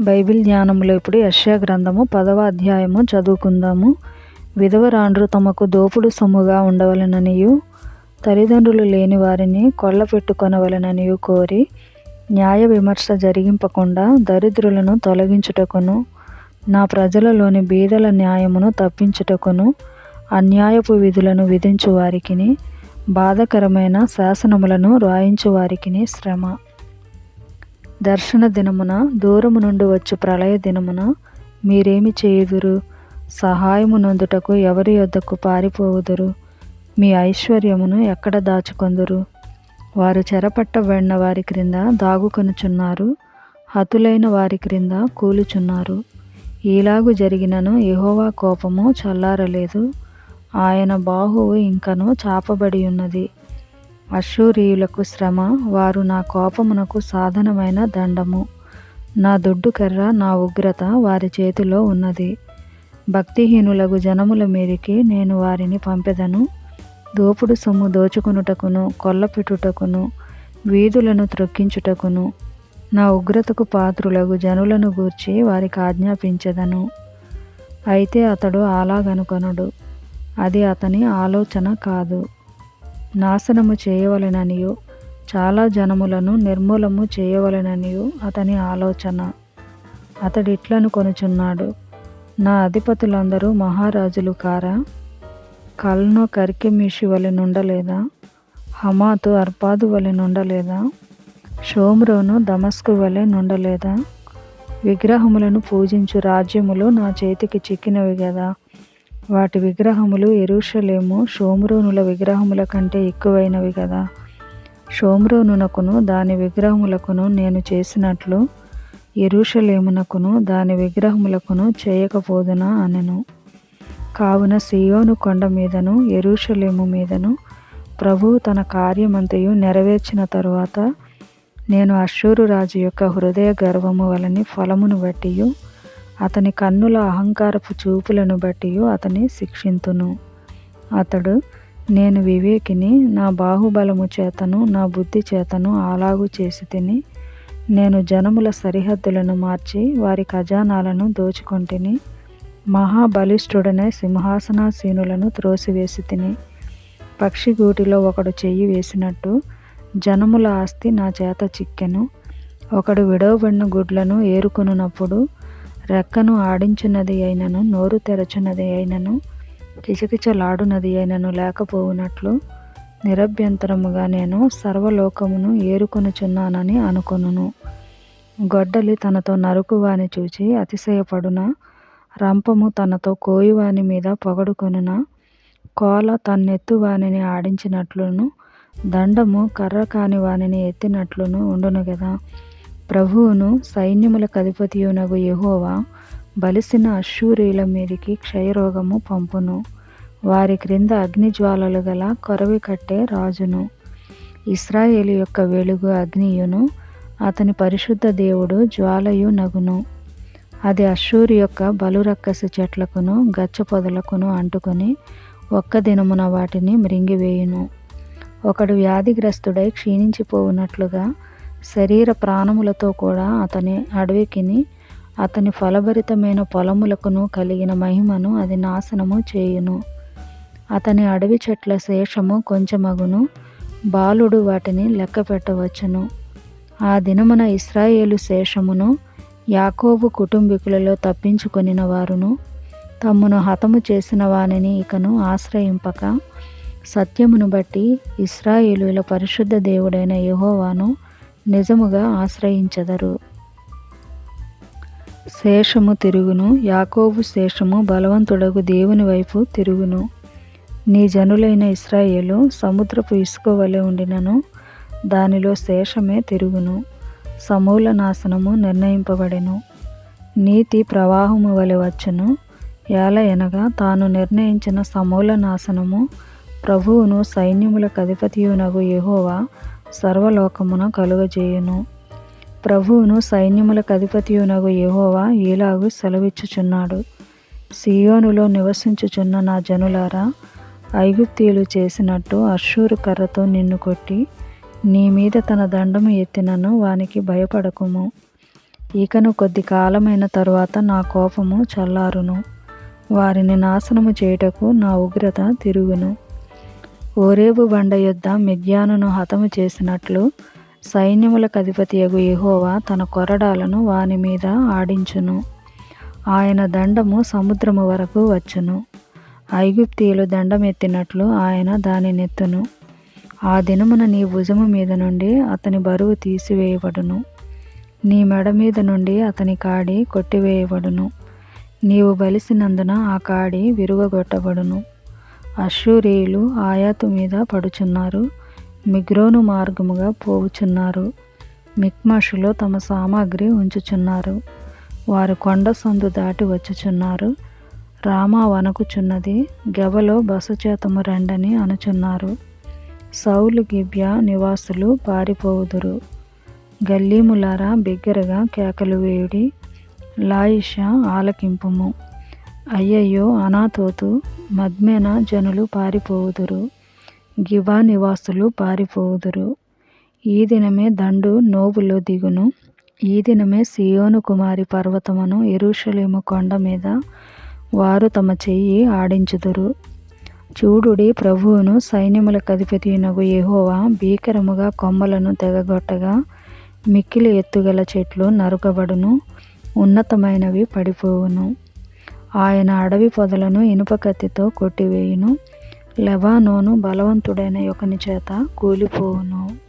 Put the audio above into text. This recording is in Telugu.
బైబిల్ ధ్యానంలో ఇప్పుడు యశ్యా గ్రంథము పదవ అధ్యాయము చదువుకుందాము. విధవరాండ్రు తమకు దోపుడు సొమ్ముగా ఉండవలెననియు తల్లిదండ్రులు లేని వారిని కొల్లపెట్టుకొనవలెననియు కోరి న్యాయ విమర్శ జరిగింపకుండా దరిద్రులను తొలగించుటకును నా ప్రజలలోని బీదల న్యాయమును తప్పించుటకును అన్యాయపు విధులను విధించు వారికిని బాధకరమైన శాసనములను రాయించు వారికిని శ్రమ. దర్శన దినమున దూరము నుండి వచ్చు ప్రళయ దినమున మీరేమి చేయుదురు? సహాయము నొందుటకు ఎవరి యొద్దకు పారిపోవుదురు? మీ ఐశ్వర్యమును ఎక్కడ దాచుకొందురు? వారు చెరపట్టబడిన వారి క్రింద దాగుకొనుచున్నారు హతులైన వారి క్రింద కూలుచున్నారు. ఈలాగు జరిగినను ఎహోవా కోపము చల్లారలేదు. ఆయన బాహువు ఇంకను చాపబడి ఉన్నది అశ్షూరీయులకు శ్రమ వారు నా కోపమునకు సాధనమైన దండము. నా దొడ్డు కర్ర నా ఉగ్రత వారి చేతిలో ఉన్నది. భక్తిహీనులకు జనముల మీదికి నేను వారిని పంపెదను. దోపుడు సొమ్ము దోచుకునుటకును కొల్లపెట్టుటకును వీధులను త్రొక్కించుటకును నా ఉగ్రతకు పాత్రులకు జనులను గూర్చి వారికి ఆజ్ఞాపించెదను. అయితే అతడు అలాగనుకొనడు అది అతని ఆలోచన కాదు. నాశనము చేయవలెననియు. చాలా జనములను నిర్మూలము చేయవలెననియు అతని ఆలోచన. అతడిట్లను కొనుచున్నాడు. నా అధిపతులందరూ మహారాజులు కారా? కల్నో కర్కెమిషి వలె నుండలేదా? హమాతు అర్పాదు వలె నుండలేదా? షోమ్రోను దమస్కు వలె నుండలేదా? విగ్రహములను పూజించు రాజ్యములు నా చేతికి చిక్కినవి కదా వాటి విగ్రహములు ఎరుషలేము షోమ్రోనుల విగ్రహముల కంటే ఎక్కువైనవి కదా. షోమ్రోనునకును దాని విగ్రహములకును నేను చేసినట్లు ఎరుషలేమునకును దాని విగ్రహములకును చేయకపోదునా అనెను. కావున సియోను కొండ మీదను ఎరుషలేము మీదను ప్రభువు తన కార్యమంతయు నెరవేర్చిన తరువాత నేను అశ్షూరు రాజు యొక్క హృదయ గర్వము వలని ఫలమును బట్టియు అతని కన్నుల అహంకారపు చూపులను బట్టి అతని శిక్షింతును. అతడు నేను వివేకిని నా బాహుబలము చేతను నా బుద్ధి చేతను అలాగు చేసి తిని నేను జనముల సరిహద్దులను మార్చి వారి ఖజానాలను దోచుకొంటిని మహాబలిష్ఠుడనే సింహాసనాసీనులను త్రోసివేసి తిని పక్షిగూటిలో ఒకడు చెయ్యి వేసినట్టు జనముల ఆస్తి నా చేత చిక్కెను. ఒకడు విడవబడిన గుడ్లను ఏరుకొనున్నప్పుడు రెక్కను ఆడించున్నది అయినను నోరు తెరచున్నది అయినను కిచకిచలాడునది అయినను లేకపోవునట్లు నిరభ్యంతరముగా నేను సర్వలోకమును ఏరుకొనుచున్నానని అనుకొనును. గొడ్డలి తనతో నరుకువాని చూచి అతిశయపడున రంపము తనతో కోయువాని మీద పొగడుకొనున కోల తన్నెత్తు వానిని ఆడించినట్లును దండము కర్ర కాని వానిని ఎత్తినట్లును ఉండును కదా ప్రభువును సైన్యములకు అధిపతియునగు యెహోవా బలిసిన అశ్షూరీల మీదికి క్షయరోగము పంపును. వారి క్రింద అగ్నిజ్వాలలు గల కొరవి కట్టే రాజును. ఇస్రాయేలు యొక్క వెలుగు అగ్నియును అతని పరిశుద్ధ దేవుడు జ్వాలయు నగును. అది అశ్షూరు యొక్క బలురక్కసి చెట్లకును గచ్చ పొదలకును అంటుకొని ఒక్క దినమున వాటిని మృంగివేయును. ఒకడు వ్యాధిగ్రస్తుడై క్షీణించిపోవునట్లుగా శరీర ప్రాణములతో కూడా అతని అడవికిని అతని ఫలభరితమైన పొలములకును కలిగిన మహిమను అది నాశనము చేయును. అతని అడవి చెట్ల శేషము కొంచెమగును బాలుడు వాటిని లెక్క పెట్టవచ్చును ఆ దినమున ఇస్రాయేలు శేషమును యాకోబు కుటుంబీకులలో తప్పించుకొనిన వారును తమ్మును హతము చేసిన వానిని ఇకను ఆశ్రయింపక సత్యమును బట్టి ఇస్రాయేలుల పరిశుద్ధ దేవుడైన యెహోవాను నిజముగా ఆశ్రయించెదరు. శేషము తిరుగును యాకోబు శేషము బలవంతుడగు దేవుని వైపు తిరుగును. నీ జనులైన ఇస్రాయేలు సముద్రపు ఇసుక వలె ఉండినను దానిలో శేషమే తిరుగును సమూల నాశనము నిర్ణయింపబడెను. నీతి ప్రవాహము వలె వచ్చును ఏల ఎనగా తాను నిర్ణయించిన సమూల నాశనము ప్రభువును సైన్యములకు అధిపతియునగు యహోవా సర్వలోకమున కలుగజేయును. ప్రభువును సైన్యములకు అధిపతియునగు యహోవా ఈలాగు సెలవిచ్చుచున్నాడు. సియోనులో నివసించుచున్న నా జనులారా ఐగుప్తీయులు చేసినట్టు అశ్షూరు కర్రతో నిన్ను కొట్టి నీ మీద తన దండము ఎత్తినను వానికి భయపడకుము. ఇకను కొద్ది కాలమైన తరువాత నా కోపము చల్లారును. వారిని నాశనము చేయుటకు నా ఉగ్రత తిరుగును. ఓరేబు బండ యొద్ద మిద్యానును హతము చేసినట్లు సైన్యములకు అధిపతియగు యెహోవా తన కొరడాలను వాని మీద ఆడించును. ఆయన దండము సముద్రము వరకు వచ్చును. ఐగుప్తీయులు దండమెత్తినట్లు ఆయన దానినెత్తును ఆ దినమున నీ భుజము మీద నుండి అతని బరువు తీసివేయబడును. నీ మెడ మీద నుండి అతని కాడి కొట్టివేయబడును. నీవు బలిసినందున ఆ కాడి విరువగొట్టబడును. అశ్షూరీయులు ఆయాతు మీద పడుచున్నారు మిగ్రోను మార్గముగా పోవుచున్నారు మిక్మషులో తమ సామాగ్రి ఉంచుచున్నారు వారు కొండ సందు దాటి వచ్చుచున్నారు రామా వనకుచున్నది గెవలో బసచేతము రండని అనుచున్నారు సౌలు గిబ్యా నివాసులు పారిపోవుదురు గల్లీములారా బిగ్గరగా కేకలు వేయుడి లాయిషా ఆలకింపుము. అయ్యయ్యో అనాతోతు మద్మేన జనులు పారిపోవుదురు. గివా నివాసులు పారిపోవుదురు. ఈ దినమే దండు నోవులో దిగును. ఈ దినమే సియోను కుమారి పర్వతమును ఎరుషలేము కొండ మీద వారు తమ చెయ్యి ఆడించుదురు. చూడుడి ప్రభువును సైన్యముల అధిపతినగు యెహోవా భీకరముగా కొమ్మలను తెగగొట్టగా మిక్కిలి ఎత్తుగల చెట్లు నరుకబడును. ఉన్నతమైనవి పడిపోవును. ఆయన అడవి పొదలను ఇనుప కత్తితో కొట్టివేయును. లెబానోను బలవంతుడైన ఒకని చేత కూలిపోవును.